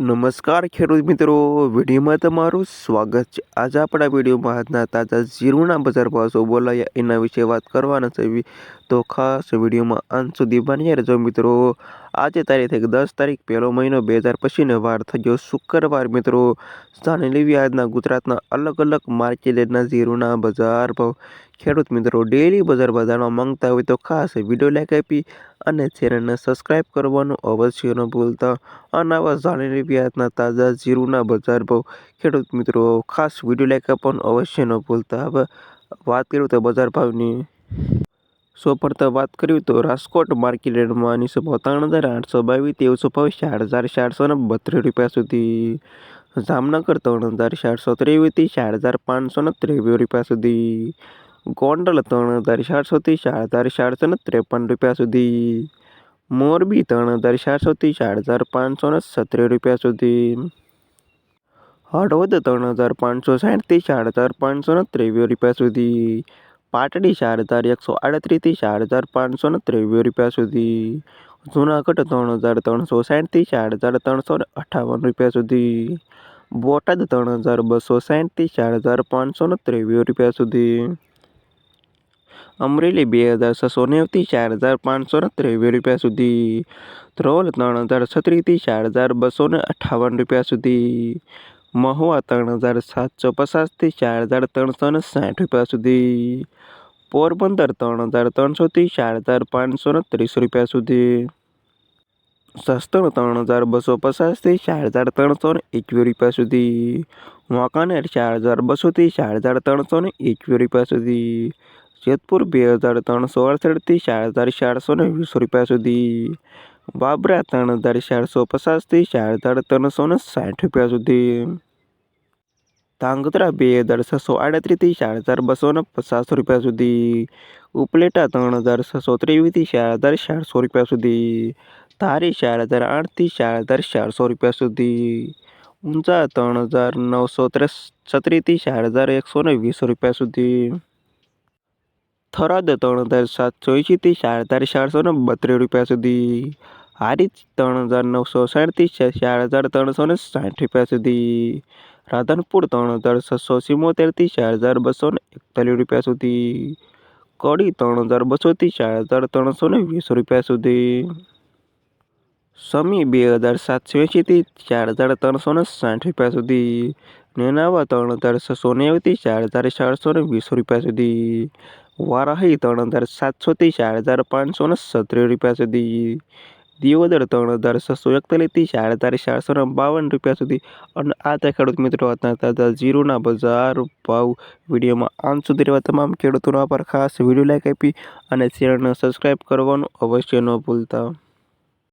નમસ્કાર ખેડૂત મિત્રો, વિડીયોમાં તમારું સ્વાગત છે. આજે આપણા વિડીયોમાં આજના તાજા જીરુના બજાર ભાવ શું બોલાયા, એના વિશે વાત કરવાના છે. તો ખાસ વિડીયોમાં અંત સુધી બન્યા રહેજો મિત્રો. આજે તારીખ એક દસ તારીખ પહેલો મહિનો બે હજાર પછીનો વાર થયો શુક્રવાર, મિત્રો. જાણી લેવી આજના ગુજરાતના અલગ અલગ માર્કેટના ઝીરુના બજાર ભાવ. ખેડૂત મિત્રો ડેલી બજાર બજારમાં માંગતા હોય તો ખાસ વીડિયો લાઈક આપી અને ચેનલને સબસ્ક્રાઈબ કરવાનું અવશ્ય ન ભૂલતા. અને આવા જાણીને આજના તાજા જીરુના બજાર ભાવ. ખેડૂત મિત્રો, ખાસ વીડિયો લાઈક આપવાનું અવશ્ય ન ભૂલતા. હવે વાત કરું તો બજાર ભાવની. સૌ પડતા વાત કરીએ તો રાજકોટ માર્કેટ રેટમાં નીચે ભાવ ત્રણ હજાર આઠસો બાવીસ તેવસો ભાવ ચાર હજાર ચારસો ને બત્રીસ રૂપિયા સુધી. જામનગર ત્રણ હજાર ચારસો ત્રેવીસથી ચાર હજાર પાંચસો ને ત્રેવીસ રૂપિયા સુધી. ગોંડલ ત્રણ હજાર ચારસોથી ચાર હજાર ચારસો ને ત્રેપન રૂપિયા સુધી. મોરબી ત્રણ હજાર ચારસોથી ચાર હજાર પાંચસો ને સત્તર રૂપિયા સુધી. હળવદ ત્રણ હજાર પાંચસો સાઠથી ચાર હજાર પાંચસો ને ત્રેવીસ રૂપિયા સુધી. પાટડી ચાર હજાર એકસો આડત્રીસથી ચાર હજાર પાંચસો ને ત્રેવીસ રૂપિયા સુધી. જુનાગઢ ત્રણ હજાર ત્રણસો સાઠથી ચાર હજાર ત્રણસો ને અઠાવન રૂપિયા સુધી. બોટાદ ત્રણ હજાર બસો સાઠથી ચાર હજાર પાંચસો ને ત્રેવીસ રૂપિયા સુધી. અમરેલી બે હજાર છસો નેવથી ચાર હજાર પાંચસો ને ત્રેવીસ રૂપિયા સુધી. ધ્રોલ ત્રણ હજાર છત્રીસથી ચાર હજાર બસો ને અઠાવન રૂપિયા સુધી. મહુવા ત્રણ હજાર સાતસો પચાસથી ચાર હજાર ત્રણસો ને સાઠ રૂપિયા સુધી. પોરબંદર ત્રણ હજાર ત્રણસોથી ચાર હજાર પાંચસો ને ત્રીસ રૂપિયા સુધી. સસ્તણ ત્રણ હજાર બસો પચાસથી ચાર હજાર ત્રણસો ને એકવીસ રૂપિયા સુધી. વાંકાનેર ચાર હજાર બસોથી ચાર હજાર ત્રણસો ને એકવીસ રૂપિયા સુધી. જેતપુર બે હજાર ત્રણસો અડસઠથી ચાર હજાર ચારસો ને વીસ રૂપિયા સુધી. બાબરા ત્રણ હજાર ચારસો પચાસથી ચાર હજાર ત્રણસો ને સાઠ રૂપિયા સુધી. ધાંગધ્રા બે હજાર છસો આડત્રીસથી ચાર હજાર બસો ને પચાસ રૂપિયા સુધી. ઉપલેટા ત્રણ હજાર છસો ત્રેવીસથી ચાર હજાર ચારસો રૂપિયા સુધી. ધારી ચાર હજાર આઠથી ચાર હજાર ચારસો રૂપિયા સુધી. ઊંઝા ત્રણ હજાર નવસો ત્રેસ છત્રીસથી ચાર હજાર એકસો ને વીસ રૂપિયા સુધી. થરાદ ત્રણ હજાર સાતસો એંશીથી ચાર હજાર ચારસો ને બત્રીસ રૂપિયા સુધી. હારીજ ત્રણ હજાર નવસો સાઠથી ચાર હજાર ત્રણસો ને સાઠ રૂપિયા સુધી. રાધનપુર ત્રણ હજાર છસો સિત્તોતેરથી ચાર હજાર બસો ને એકતાલીસ રૂપિયા સુધી. કડી ત્રણ હજાર બસોથી ચાર હજાર ત્રણસો ને વીસ રૂપિયા સુધી. સમી બે હજાર સાતસો એંશીથી ચાર હજાર ત્રણસો ને સાઠ રૂપિયા સુધી. નેનાવા ત્રણ હજાર છસો નેવુંથી ચાર હજાર ચારસો ને વીસ રૂપિયા સુધી. વારાહી ત્રણ હજાર સાતસોથી ચાર હજાર પાંચસો ને સત્તર રૂપિયા સુધી. દિયોદર ત્રણ હજાર છસો એકતાલીસથી ચાર હજાર ચારસો ને બાવન રૂપિયા સુધી. અને આ તે ખેડૂત મિત્રો હતા તાજા જીરુના બજાર ભાવ વિડીયોમાં અંત સુધી રહેવા તમામ ખેડૂતોનો આભાર. ખાસ વીડિયો લાઈક આપી અને ચેનલને સબસ્ક્રાઈબ કરવાનું અવશ્ય ન ભૂલતા.